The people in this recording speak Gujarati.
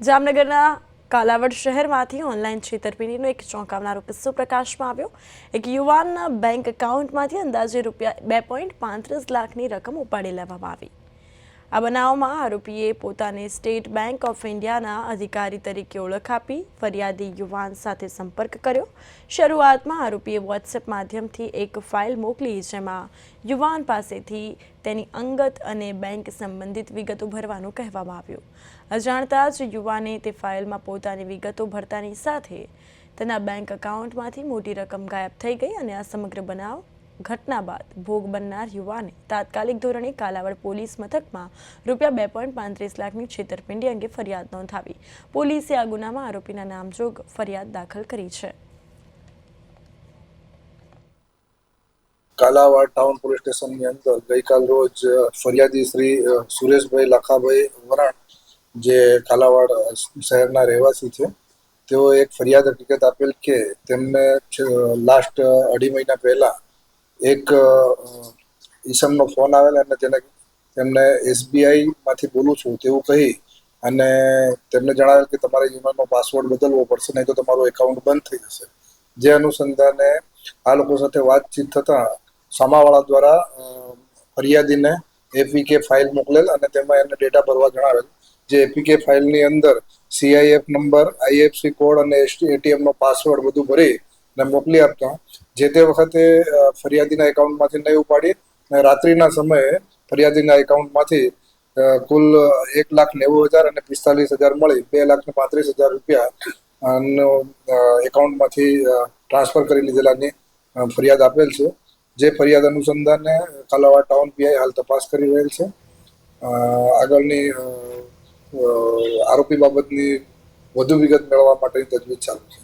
જામનગરના કાલાવડ શહેરમાંથી ઓનલાઈન છેતરપિંડીનો એક ચોંકાવનારો કિસ્સો પ્રકાશમાં આવ્યો. એક યુવાનના બેંક એકાઉન્ટમાંથી અંદાજે રૂપિયા બે પોઈન્ટ પાંત્રીસ લાખની રકમ ઉપાડી લેવામાં આવી. આ બનાવમાં આરોપીએ પોતાને સ્ટેટ બેંક ઓફ ઇન્ડિયાના અધિકારી તરીકે ઓળખ આપી, ફરિયાદી યુવાન સાથે સંપર્ક કર્યો. શરૂઆતમાં આરોપીએ વોટ્સએપ માધ્યમથી એક ફાઇલ મોકલી, જેમાં યુવાન પાસેથી તેની અંગત અને બેંક સંબંધિત વિગતો ભરવાનું કહેવામાં આવ્યું. અજાણતા જ યુવાને તે ફાઇલમાં પોતાની વિગતો ભરતાની સાથે તેના બેંક એકાઉન્ટમાંથી મોટી રકમ ગાયબ થઈ ગઈ અને આ સમગ્ર બનાવ ઘટના બાદ ભોગ બનનાર યુવાને તાત્કાલિક ધોરણે કાલાવડ પોલીસ મથકમાં રૂપિયા બે પોઈન્ટ પાંત્રીસ લાખની છેતરપિંડી અંગે ફરિયાદ નોંધાવી. પોલીસે આ ગુનામાં આરોપીના નામજોગ ફરિયાદ દાખલ કરી છે. કાલાવાડ ટાઉન પોલીસ સ્ટેશનની અંદર ગઈકાલ રોજ ફરિયાદી શ્રી સુરેશભાઈ લખાભાઈ વરાણ, જે કાલાવાડ શહેરના રહેવાસી છે તેઓ એક ફરિયાદ હકીકત આપેલ કે તેમને લાસ્ટ અઢી મહિના પહેલા એક ઈસમનો ફોન આવેલ અને તેને, તેમને એસબીઆઈ માંથી બોલું છું તેવું કહી અને તેમને જણાવેલ કે તમારે ઈમેલનો પાસવર્ડ બદલવો પડશે, નહીં તો તમારું એકાઉન્ટ બંધ થઈ જશે. જે અનુસંધાને આ લોકો સાથે વાતચીત થતાં સામાવાળા દ્વારા ફરિયાદીને એપીકે ફાઇલ મોકલેલ અને તેમાં એને ડેટા ભરવા જણાવેલ. જે એપીકે ફાઇલની અંદર સીઆઈએફ નંબર આઈએફસી કોડ અને એટીએમનો પાસવર્ડ બધું ભરી અને મોકલી આપતા. જે તે વખતે ફરિયાદીના એકાઉન્ટમાંથી નહીં ઉપાડી અને રાત્રિના સમયે ફરિયાદીના એકાઉન્ટમાંથી કુલ એક લાખ નેવું હજાર અને પિસ્તાલીસ હજાર મળી, બે લાખ ને પાંત્રીસ હજાર રૂપિયા એકાઉન્ટમાંથી ટ્રાન્સફર કરી લીધેલાની ફરિયાદ આપેલ છે. જે ફરિયાદ અનુસંધાને કાલાવાડ ટાઉન પીઆઈ હાલ તપાસ કરી રહેલ છે. આગળની આરોપી બાબતની વધુ વિગત મેળવવા માટેની તજવીજ ચાલુ છે.